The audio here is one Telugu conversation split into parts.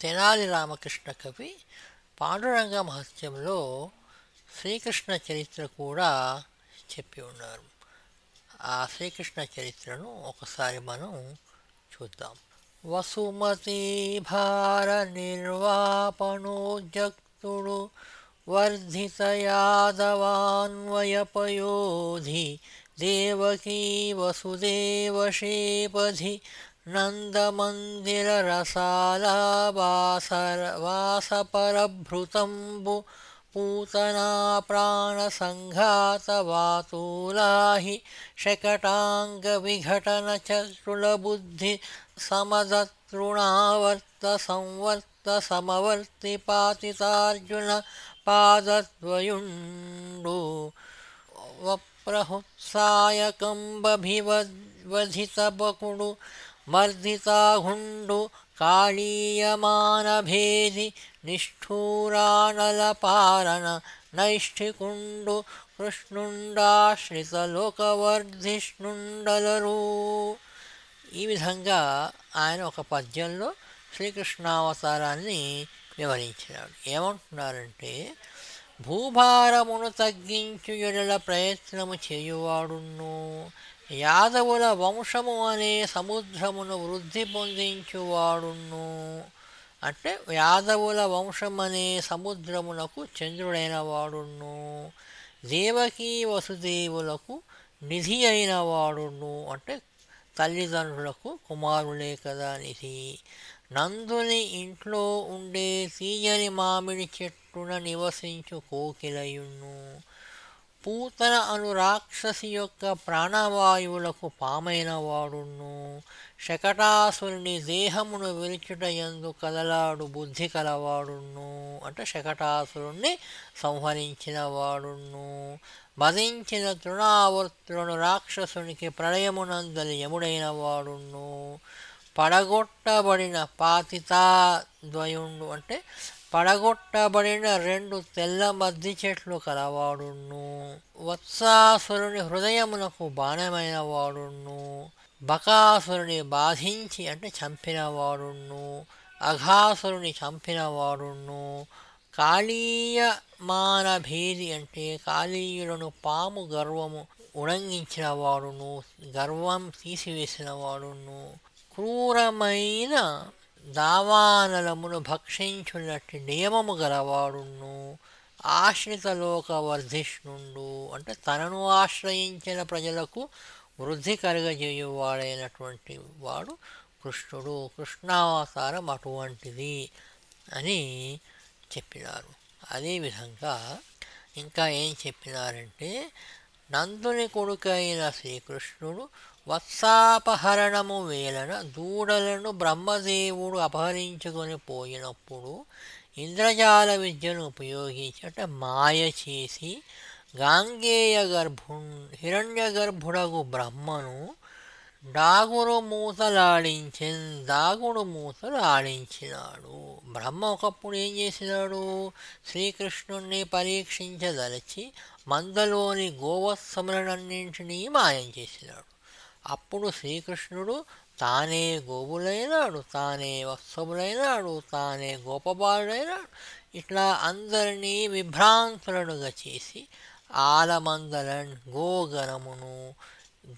తెనాలి రామకృష్ణ కవి పాండురంగ మహత్యంలో శ్రీకృష్ణ చరిత్ర కూడా చెప్పి ఉన్నారు. ఆ శ్రీకృష్ణ చరిత్రను ఒకసారి మనం చూద్దాం. వసుమతి భార నిర్వాపణోజక్తుడు వర్ధిత యాదవాన్వయపయోధి దేవకీ వసుదేవశేపధి नन्दमन्दिररसालावास वासपरभृतम्बु पूतनाप्राणसङ्घातवातूलाहि शकटाङ्गविघटनचतृणवृत्तसंवर्तसमवर्तिपातितार्जुन पादद्वयुण्डु। वप्रहुत्सायकम्बभिवधितबकुडु విఘటన మర్దితాహుండు కాళీయమానభేది నిష్ఠూరానలపారణ నైష్ఠికుండు కృష్ణుండాశ్రితలోకవర్ధిష్ణుండలరు. ఈ విధంగా ఆయన ఒక పద్యంలో శ్రీకృష్ణావతారాన్ని వివరించినాడు. ఏమంటున్నారంటే భూభారమును తగ్గించు ఎడల ప్రయత్నము చేయువాడును. యాదవుల వంశము అనే సముద్రమును వృద్ధి పొందించువాడును. అంటే యాదవుల వంశం అనే సముద్రమునకు చంద్రుడైన వాడును దేవకీ వసుదేవులకు నిధి అయిన వాడును అంటే తల్లిదండ్రులకు కుమారులే కదా నిధి. నందుని ఇంట్లో ఉండే తీయని మామిడి చెట్టున నివసించు కోకిలయును. పూతన అను రాక్షసి యొక్క ప్రాణవాయువులకు పామైన వాడును శకటాసురుని దేహమును విరిచుట ఎందు కదలాడు బుద్ధి కలవాడును. అంటే శకటాసురుణ్ణి సంహరించిన వాడును మదించిన తృణావర్తులను రాక్షసునికి ప్రళయమునందలి యముడైన వాడును పడగొట్టబడిన పాతితా ద్వయుండు అంటే పడగొట్టబడిన రెండు తెల్ల మద్ది చెట్లు కలవాడును. వత్సాసురుని హృదయమునకు బాణమైన వాడును బకాసురుని బాధించి అంటే చంపిన వాడును అఘాసురుని చంపిన వాడును కాళీయ మానభేది అంటే కాళీయులను పాము గర్వము ఉడంగించిన వాడును గర్వం తీసివేసిన వాడును క్రూరమైన దావానలమును భక్షించున్నట్టు నియమము గలవాడును ఆశ్రితలోక వర్ధిష్ణుండు. అంటే తనను ఆశ్రయించిన ప్రజలకు వృద్ధి కలగజేయువాడైనటువంటి వాడు కృష్ణుడు. కృష్ణావతారం అటువంటిది అని చెప్పినారు. అదేవిధంగా ఇంకా ఏం చెప్పినారంటే నందుని కొడుకైన శ్రీకృష్ణుడు వత్సాపహరణము వేలన దూడలను బ్రహ్మదేవుడు అపహరించుకొని పోయినప్పుడు ఇంద్రజాల విద్యను ఉపయోగించి అంటే మాయ చేసి గాంగేయ గర్భు హిరణ్య గర్భుడగు బ్రహ్మను డాగుడు మూతలాడించి దాగుడు మూతలు ఆడించినాడు బ్రహ్మ ఒకప్పుడు ఏం చేసినాడు? శ్రీకృష్ణుణ్ణి పరీక్షించదలచి మందలోని గోవత్సములనన్నింటినీ మాయం చేసినాడు. అప్పుడు శ్రీకృష్ణుడు తానే గోవులైనాడు తానే వత్సములైనాడు తానే గోపబాలుడైనాడు ఇట్లా అందరినీ విభ్రాంతులనుగా చేసి ఆలమందలన్ గోగణమును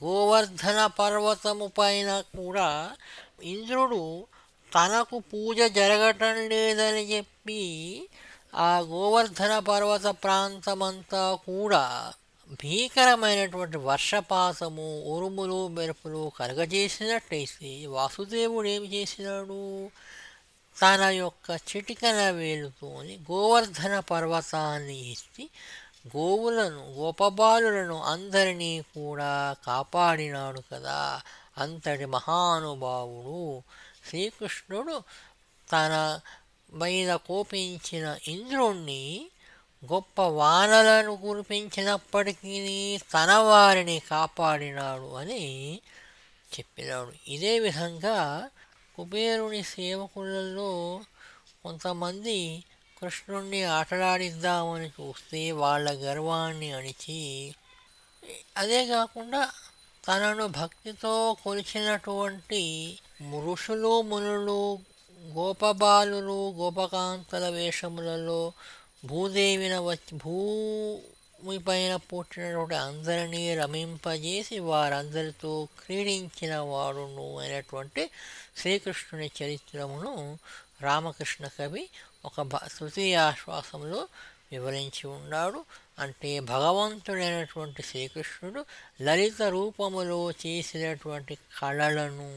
గోవర్ధన పర్వతము పైన కూడా ఇంద్రుడు తనకు పూజ జరగటం లేదని చెప్పి ఆ గోవర్ధన పర్వత ప్రాంతమంతా కూడా భీకరమైనటువంటి వర్షపాతము ఉరుములు మెరుపులు కలగజేసినట్టయితే వాసుదేవుడు ఏమి చేసినాడు? తన యొక్క చిటికన వేలుతోని గోవర్ధన పర్వతాన్ని ఎత్తి గోవులను గోపబాలులను అందరినీ కూడా కాపాడినాడు కదా. అంతటి మహానుభావుడు శ్రీకృష్ణుడు తన మీద కోపించిన ఇంద్రుణ్ణి గొప్ప వానలను కురిపించినప్పటికీ తన వారిని కాపాడినాడు అని చెప్పినాడు. ఇదే విధంగా కుబేరుని సేవకులలో కొంతమంది కృష్ణుణ్ణి ఆటలాడిద్దామని చూస్తే వాళ్ళ గర్వాన్ని అణిచి అదే కాకుండా తనను భక్తితో కొలిచినటువంటి ఋషులు మునులు గోపబాలులు గోపకాంతల వేషములలో భూదేవిన వచ్చి భూమిపైన పుట్టినటువంటి అందరినీ రమింపజేసి వారందరితో క్రీడించిన వాడును అయినటువంటి శ్రీకృష్ణుని చరిత్రమును రామకృష్ణ కవి ఒక భ తృతీయాశ్వాసంలో వివరించి ఉన్నాడు. అంటే భగవంతుడైనటువంటి శ్రీకృష్ణుడు లలిత రూపములో చేసినటువంటి కళలను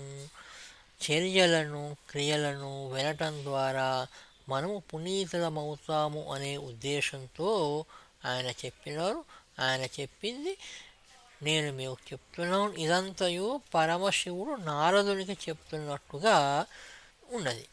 చర్యలను క్రియలను వినటం ద్వారా మనము పునీతులమవుతాము అనే ఉద్దేశంతో ఆయన చెప్పినారు. ఆయన చెప్పింది నేను మీకు చెప్తున్నాను. ఇదంతయు పరమశివుడు నారదునికి చెప్తున్నట్టుగా ఉన్నది.